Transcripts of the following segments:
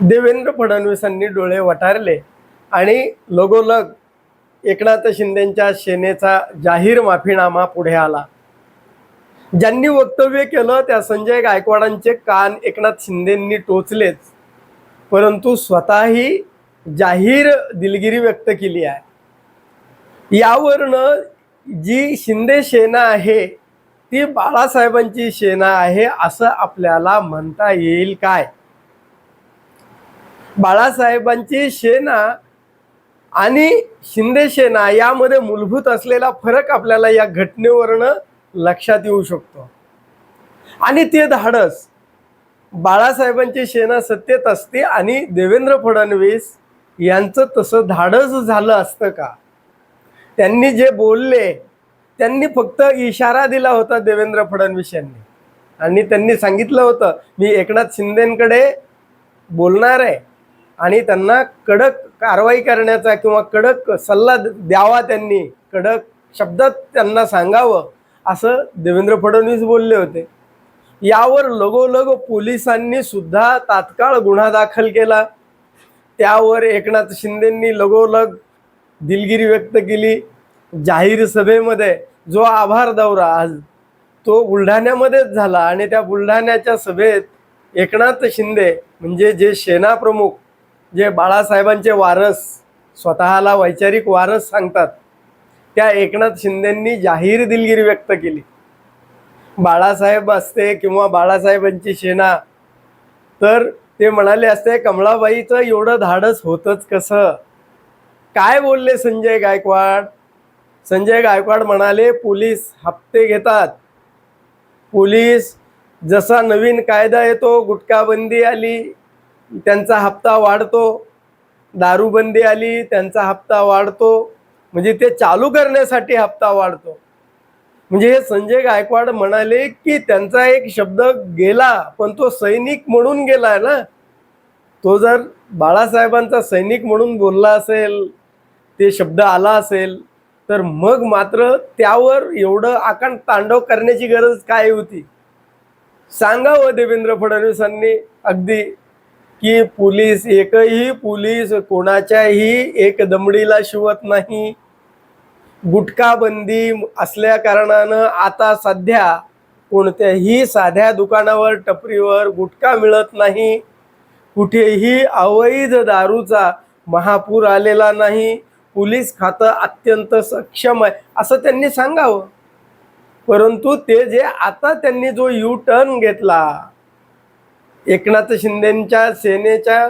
देवेंद्र फडणवीसांनी डोळे वटारले आणि लगोलग एकनाथ शिंदेच्या सेनेचा जाहीर माफीनामा पुढे आला. ज्यांनी वक्तव्य केलं त्या संजय गायकवाडांचे कान एकनाथ शिंदेंनी टोचलेच. परंतु स्वतःही जाहीर दिलगिरी व्यक्त केली आहे. यावरनं जी शिंदे सेना आहे ती बाळासाहेबांची सेना आहे असं आपल्याला म्हणता येईल काय? बाळासाहेबांची सेना आणि शिंदे सेना यामध्ये मूलभूत असलेला फरक आपल्याला या घटनेवरनं लक्षात येऊ शकतो. आणि ते धाडस बाळासाहेबांची सेना सत्तेत असते आणि देवेंद्र फडणवीस यांचं तसं धाडस झालं असतं का? त्यांनी जे बोलले त्यांनी फक्त इशारा दिला होता देवेंद्र फडणवीस यांनी. आणि त्यांनी सांगितलं होतं मी एकनाथ शिंदेकडे बोलणार आहे. आणि त्यांना कडक कारवाई करण्याचा किंवा कडक सल्ला द्यावा त्यांनी कडक शब्दात त्यांना सांगावं असं देवेंद्र फडणवीस बोलले होते. यावर लगोलग पोलिसांनी सुद्धा तात्काळ गुन्हा दाखल केला. त्यावर एकनाथ शिंदेंनी लगोलग दिलगिरी व्यक्त केली. जाहीर सभेमध्ये जो आभार दौरा आज तो बुलढाण्यामध्येच झाला आणि त्या बुलढाण्याच्या सभेत एकनाथ शिंदे म्हणजे जे सेनाप्रमुख जे बाळासाहेबांचे वारस स्वतःला वैचारिक वारस सांगतात त्या एकनाथ शिंदेंनी जाहीर दिलगिरी व्यक्त केली. बाळासाहेब असते किंवा बाळासाहेबांची सेना तर ते म्हणाले असते कमळाबाईचं एवढं धाडस होतंच कसं? काय बोलले संजय गायकवाड? संजय गायकवाड म्हणाले पोलीस हप्ते घेतात. पोलीस जसा नवीन कायदा येतो गुटखाबंदी आली त्यांचा हप्ता वाढतो दारूबंदी आली त्यांचा हप्ता वाढतो. म्हणजे ते चालू करण्यासाठी हप्ता वाढतो. म्हणजे हे संजय गायकवाड म्हणाले की त्यांचा एक शब्द गेला पण तो सैनिक म्हणून गेलाय ना. तो जर बाळासाहेबांचा सैनिक म्हणून बोलला असेल ते शब्द आला असेल तर मग मात्र त्यावर एवढं आकांड तांडव करण्याची गरज काय होती? सांगावं देवेंद्र फडणवीसांनी अगदी की पोलीस एकही पोलीस कोणाच्याही एक दमडीला शिवत नाही. गुटखा बंदी असल्या कारणानं आता सध्या कोणत्याही साध्या दुकानावर टपरीवर गुटखा मिळत नाही. कुठेही अवैध दारूचा महापूर आलेला नाही. पोलीस खातं अत्यंत सक्षम आहे असं त्यांनी सांगावं. परंतु ते जे आता त्यांनी जो यू टर्न घेतला एकनाथ शिंदेच्या सेनेच्या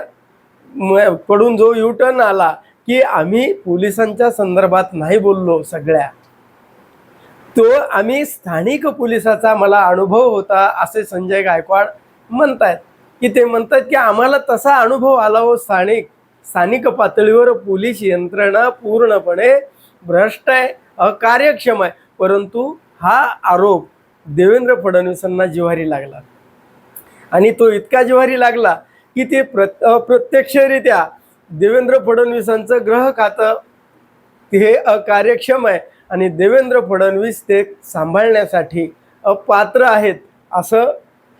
कडून जो यू टर्न आला की आम्ही पोलिसांच्या संदर्भात नाही बोललो सगळ्या. तो आम्ही स्थानिक पोलिसाचा मला अनुभव होता असे संजय गायकवाड म्हणतायत. की ते म्हणतात की आम्हाला तसा अनुभव आला हो स्थानिक स्थानिक पातळीवर पोलीस यंत्रणा पूर्णपणे भ्रष्ट आहे अकार्यक्षम आहे. परंतु हा आरोप देवेंद्र फडणवीसांना जिव्हारी लागला. आणि तो इतका जिवारी लागला की ते प्रत अप्रत्यक्षरित्या देवेंद्र फडणवीसांचं ग्रह खातं हे अकार्यक्षम आहे. आणि देवेंद्र फडणवीस ते सांभाळण्यासाठी अपात्र आहेत असं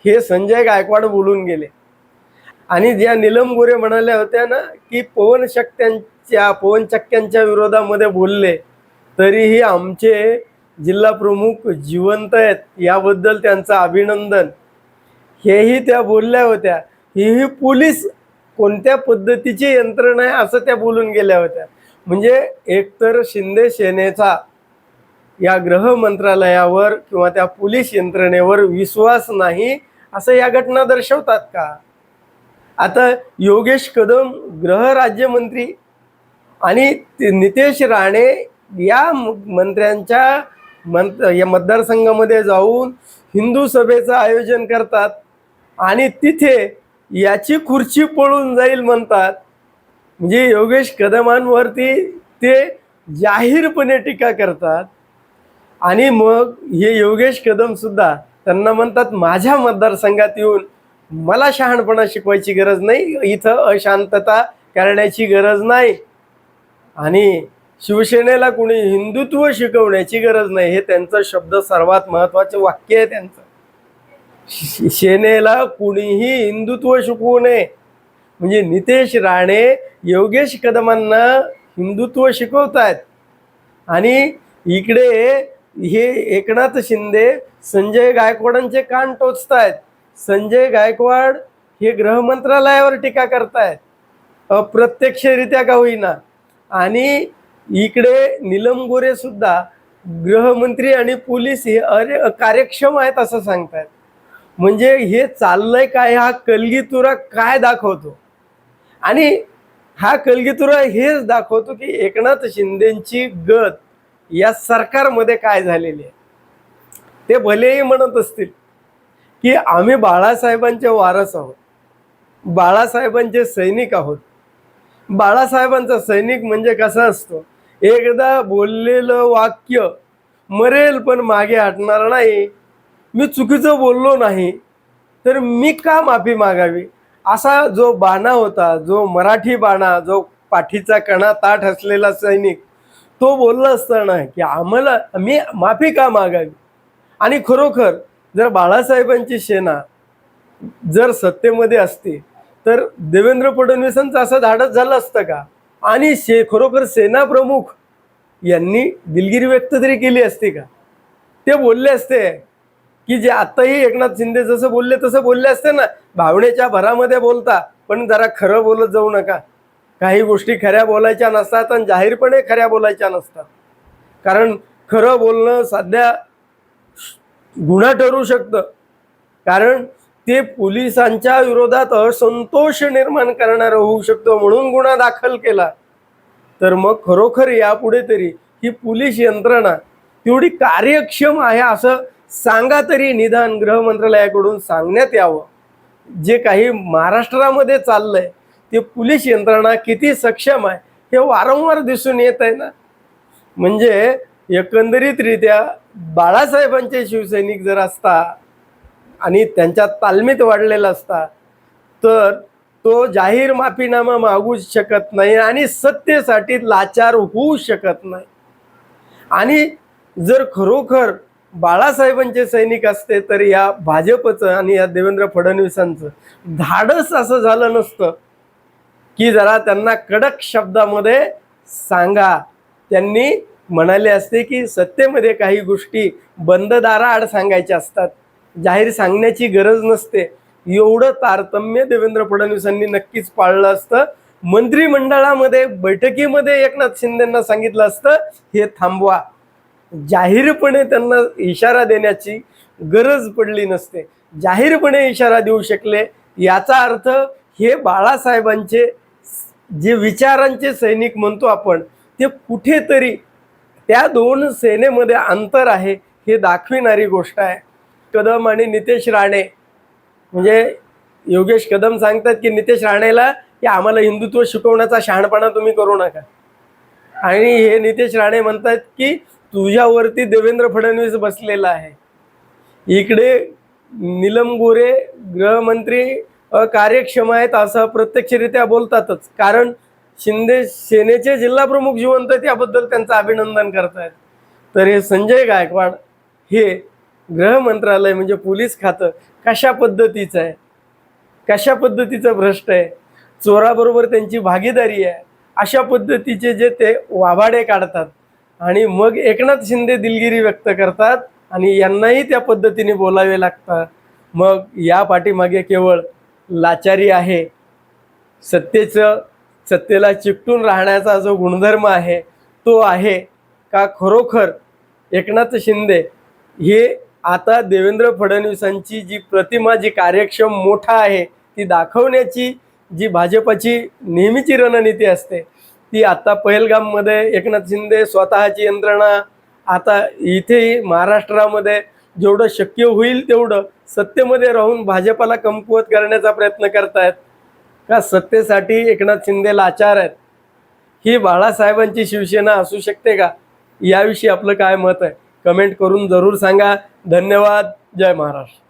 हे संजय गायकवाड बोलून गेले. आणि ज्या निलम गोरे म्हणाल्या होत्या ना की पवनशक्त्यांच्या पवनचक्क्यांच्या विरोधामध्ये बोलले तरीही आमचे जिल्हा प्रमुख जिवंत आहेत याबद्दल त्यांचं अभिनंदन. हेही त्या बोलल्या होत्या. ही पोलीस कोणत्या पद्धतीची यंत्रणा आहे असं त्या बोलून गेल्या होत्या. म्हणजे एकतर शिंदे सेनेचा या गृह मंत्रालयावर किंवा त्या पोलीस यंत्रणेवर विश्वास नाही असं या घटना दर्शवतात का? आता योगेश कदम गृह राज्यमंत्री आणि ते नितेश राणे या मंत्र्यांच्या मंत या मतदारसंघामध्ये जाऊन हिंदू सभेचं आयोजन करतात. आणि तिथे याची खुर्ची पळून जाईल म्हणतात. म्हणजे योगेश कदमांवरती ते जाहीरपणे टीका करतात. आणि मग हे योगेश कदमसुद्धा त्यांना म्हणतात माझ्या मतदारसंघात येऊन मला शहाणपणा शिकवायची गरज नाही. इथं अशांतता करण्याची गरज नाही. आणि शिवसेनेला कुणी हिंदुत्व शिकवण्याची गरज नाही. हे त्यांचं शब्द सर्वात महत्त्वाचं वाक्य आहे त्यांचं. सेनेला कुणीही हिंदुत्व शिकवू नये. म्हणजे नितेश राणे योगेश कदमांना हिंदुत्व शिकवतायत. आणि इकडे हे एकनाथ शिंदे संजय गायकवाडांचे कान टोचतायत. संजय गायकवाड हे गृहमंत्रालयावर टीका करतायत. अप्रत्यक्षरित्या का होईना. आणि इकडे निलम गोरे सुद्धा गृहमंत्री आणि पोलीस हे अरे कार्यक्षम आहेत असं सांगतायत. म्हणजे हे चाललंय काय? हा कलगीतुरा काय दाखवतो? आणि हा कलगीतुरा हेच दाखवतो की एकनाथ शिंदेची गत या सरकारमध्ये काय झालेली आहे? ते भलेही म्हणत असतील की आम्ही बाळासाहेबांचे वारस आहोत. बाळासाहेबांचे सैनिक आहोत. बाळासाहेबांचा सैनिक म्हणजे कसा असतो? एकदा बोललेलं वाक्य मरेल पण मागे हटणार नाही. मी चुकीचं बोललो नाही तर मी का माफी मागावी? असा जो बाणा होता जो मराठी बाणा जो पाठीचा कणा ताठ असलेला सैनिक तो बोलला असताना की आम्हाला मी माफी का मागावी? आणि खरोखर जर बाळासाहेबांची सेना जर सत्तेमध्ये असते तर देवेंद्र फडणवीसांचं असं धाडस झालं असतं का? आणि शे खरोखर सेना प्रमुख यांनी दिलगिरी व्यक्त तरी केली असती का? ते बोलले असते की जे आताही एकनाथ शिंदे जसं बोलले तसं बोलले असते ना भावनेच्या भरामध्ये बोलता पण जरा खरं बोलत जाऊ नका. काही गोष्टी खऱ्या बोलायच्या नसतात आणि जाहीरपणे खऱ्या बोलायच्या नसतात. कारण खरं बोलणं सध्या गुन्हा ठरू शकतं. कारण ते पोलिसांच्या विरोधात असंतोष निर्माण करणारं होऊ शकतं म्हणून गुन्हा दाखल केला. तर मग खरोखर यापुढे तरी ही पोलीस यंत्रणा तेवढी कार्यक्षम आहे असं सांगा तरी निदान गृह मंत्रालयाकडून सांगण्यात यावं. जे काही महाराष्ट्रामध्ये चाललंय ते पोलीस यंत्रणा किती सक्षम आहे हे वारंवार दिसून येत आहे ना. म्हणजे एकंदरीतरित्या बाळासाहेबांचे शिवसैनिक जर असता आणि त्यांच्या तालमीत वाढलेला असता तर तो जाहीर माफीनामा मागू शकत नाही आणि सत्तेसाठी लाचार होऊ शकत नाही. आणि जर खरोखर बाळासाहेबांचे सैनिक असते तर या भाजपचं आणि या देवेंद्र फडणवीसांचं धाडस असं झालं नसतं. की जरा त्यांना कडक शब्दामध्ये सांगा. त्यांनी म्हणाले असते की सत्तेमध्ये काही गोष्टी बंद दाराआड सांगायच्या असतात. जाहीर सांगण्याची गरज नसते. एवढं तारतम्य देवेंद्र फडणवीसांनी नक्कीच पाळलं असतं. मंत्रिमंडळामध्ये बैठकीमध्ये एकनाथ शिंदेंना सांगितलं असतं हे थांबवा. जाहीरपणे त्यांना इशारा देण्याची गरज पडली नसते. जाहीरपणे इशारा देऊ शकले याचा अर्थ हे बाळासाहेबांचे जे विचारांचे सैनिक म्हणतो आपण ते कुठेतरी त्या दोन सेनेमध्ये अंतर आहे हे दाखविणारी गोष्ट आहे. कदम आणि नितेश राणे म्हणजे योगेश कदम सांगतात की नितेश राणेला की आम्हाला हिंदुत्व शिकवण्याचा शहाणपणा तुम्ही करू नका. आणि हे नितेश राणे म्हणतात की तुझ्यावरती देवेंद्र फडणवीस बसलेला आहे. इकडे निलम गोरे गृहमंत्री कार्यक्षम आहेत असं प्रत्यक्षरित्या बोलतातच. कारण शिंदे सेनेचे जिल्हा प्रमुख जिवंत त्याबद्दल त्यांचं अभिनंदन करतायत. तर हे संजय गायकवाड हे गृह मंत्रालय म्हणजे पोलीस खातं कशा पद्धतीचं आहे? कशा पद्धतीचं भ्रष्ट आहे? चोराबरोबर त्यांची भागीदारी आहे. अशा पद्धतीचे जे ते वाभाडे काढतात. आणि मग एकनाथ शिंदे दिलगिरी व्यक्त करतात आणि यांनाही त्या पद्धतीने बोलावे लागतात. मग या पाठीमागे केवळ लाचारी आहे. सत्तेचं सत्तेला चिकटून राहण्याचा जो गुणधर्म आहे तो आहे का खरोखर एकनाथ शिंदे? हे आता देवेंद्र फडणवीसांची जी प्रतिमा जी कार्यक्षम मोठा आहे ती दाखवण्याची जी भाजपाची नेहमीची रणनीती असते ती आता पहलगाममध्ये एकनाथ शिंदे स्वतःची यंत्रणा आता इथेही महाराष्ट्रामध्ये जेवढं शक्य होईल तेवढं सत्तेमध्ये राहून भाजपाला कमकुवत करण्याचा प्रयत्न करतायत. का सत्तेसाठी एकनाथ शिंदे लाचार आहेत? ही बाळासाहेबांची शिवसेना असू शकते का? याविषयी आपलं काय मत आहे? कमेंट करून जरूर सांगा. धन्यवाद. जय महाराष्ट्र.